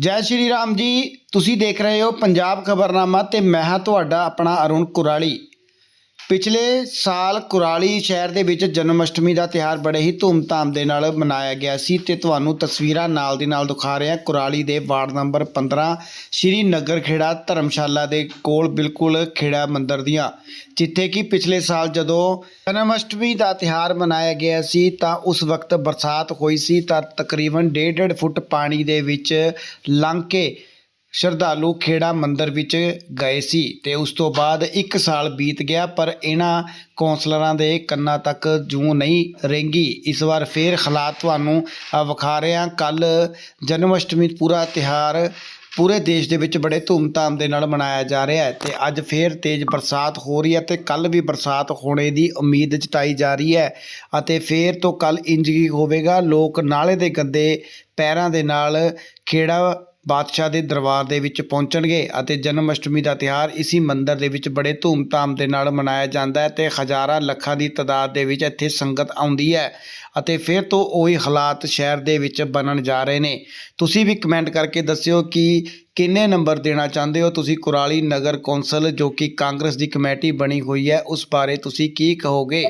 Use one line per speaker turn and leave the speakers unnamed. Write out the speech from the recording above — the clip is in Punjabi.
ਜੈ ਸ਼੍ਰੀ ਰਾਮ ਜੀ, ਤੁਸੀਂ ਦੇਖ ਰਹੇ ਹੋ ਪੰਜਾਬ ਖਬਰਨਾਮਾ ਤੇ ਮੈਂ ਹਾਂ ਤੁਹਾਡਾ ਆਪਣਾ ਅਰੁਣ ਕੁਰਾਲੀ। ਪਿਛਲੇ ਸਾਲ ਕੁਰਾਲੀ ਸ਼ਹਿਰ ਦੇ ਵਿੱਚ ਜਨਮ ਅਸ਼ਟਮੀ ਦਾ ਤਿਹਾਰ ਬੜੇ ਹੀ ਧੂਮਧਾਮ ਦੇ ਨਾਲ ਮਨਾਇਆ ਗਿਆ ਸੀ ਤੇ ਤੁਹਾਨੂੰ ਤਸਵੀਰਾਂ ਨਾਲ ਦੀ ਨਾਲ ਦਿਖਾ ਰਿਹਾ ਕੁਰਾਲੀ ਦੇ ਵਾਰਡ ਨੰਬਰ 15 ਸ਼੍ਰੀ ਨਗਰ ਖੇੜਾ ਧਰਮਸ਼ਾਲਾ ਦੇ ਕੋਲ ਬਿਲਕੁਲ ਖੇੜਾ ਮੰਦਿਰ ਦੀਆਂ। ਜਿੱਥੇ ਕਿ ਪਿਛਲੇ ਸਾਲ ਜਦੋਂ ਜਨਮ ਅਸ਼ਟਮੀ ਦਾ ਤਿਹਾਰ ਮਨਾਇਆ ਗਿਆ ਸੀ, ਤਾਂ ਉਸ ਵਕਤ ਬਰਸਾਤ ਹੋਈ ਸੀ, ਤਾਂ ਤਕਰੀਬਨ 1.5 ਫੁੱਟ ਪਾਣੀ ਦੇ ਵਿੱਚ ਲੰਘ ਕੇ ਸ਼ਰਧਾਲੂ ਖੇੜਾ ਮੰਦਿਰ ਵਿੱਚ ਗਏ ਸੀ ਤੇ ਉਸ ਤੋਂ ਬਾਅਦ 1 ਸਾਲ ਬੀਤ ਗਿਆ, ਪਰ ਇਹਨਾਂ ਕੌਂਸਲਰਾਂ ਦੇ ਕੰਨਾਂ ਤੱਕ ਜੂੰ ਨਹੀਂ ਰਹਿੰਗੀ ਇਸ ਵਾਰ ਫੇਰ ਹਾਲਾਤ ਤੁਹਾਨੂੰ ਵਿਖਾ ਰਹੇ ਹਾਂ। ਕੱਲ ਜਨਮ ਅਸ਼ਟਮੀ ਪੂਰਾ ਤਿਹਾਰ ਪੂਰੇ ਦੇਸ਼ ਦੇ ਵਿੱਚ ਬੜੇ ਧੂਮਧਾਮ ਦੇ ਨਾਲ ਮਨਾਇਆ ਜਾ ਰਿਹਾ ਹੈ ਤੇ ਅੱਜ ਫੇਰ ਤੇਜ਼ ਬਰਸਾਤ ਹੋ ਰਹੀ ਹੈ ਤੇ ਕੱਲ ਵੀ ਬਰਸਾਤ ਹੋਣੇ ਦੀ ਉਮੀਦ ਜਤਾਈ ਜਾ ਰਹੀ ਹੈ ਅਤੇ ਫੇਰ ਤੋਂ ਕੱਲ ਇੰਜ ਹੀ ਹੋਵੇਗਾ। ਲੋਕ ਨਾਲੇ ਦੇ ਗੰਦੇ ਪੈਰਾਂ ਦੇ ਨਾਲ ਖੇੜਾ ਬਾਦਸ਼ਾਹ ਦੇ ਦਰਬਾਰ ਦੇ ਵਿੱਚ ਪਹੁੰਚਣਗੇ ਅਤੇ ਜਨਮ ਅਸ਼ਟਮੀ ਦਾ ਤਿਹਾਰ ਇਸੀ ਮੰਦਿਰ ਦੇ ਵਿੱਚ ਬੜੇ ਧੂਮਧਾਮ ਦੇ ਨਾਲ ਮਨਾਇਆ ਜਾਂਦਾ ਹੈ ਤੇ ਹਜ਼ਾਰਾਂ ਲੱਖਾਂ ਦੀ ਤਾਦਾਦ ਦੇ ਵਿੱਚ ਇੱਥੇ ਸੰਗਤ ਆਉਂਦੀ ਹੈ ਅਤੇ ਫਿਰ ਤੋਂ ਉਹੀ ਹਾਲਾਤ ਸ਼ਹਿਰ ਦੇ ਵਿੱਚ ਬਣਨ ਜਾ ਰਹੇ ਨੇ। ਤੁਸੀਂ ਵੀ ਕਮੈਂਟ ਕਰਕੇ ਦੱਸਿਓ ਕਿ ਕਿੰਨੇ ਨੰਬਰ ਦੇਣਾ ਚਾਹੁੰਦੇ ਹੋ? ਤੁਸੀਂ ਕੁਰਾਲੀ ਨਗਰ ਕੌਂਸਲ ਜੋ ਕਿ ਕਾਂਗਰਸ ਦੀ ਕਮੇਟੀ ਬਣੀ ਹੋਈ ਹੈ, ਉਸ ਬਾਰੇ ਤੁਸੀਂ ਕੀ ਕਹੋਗੇ?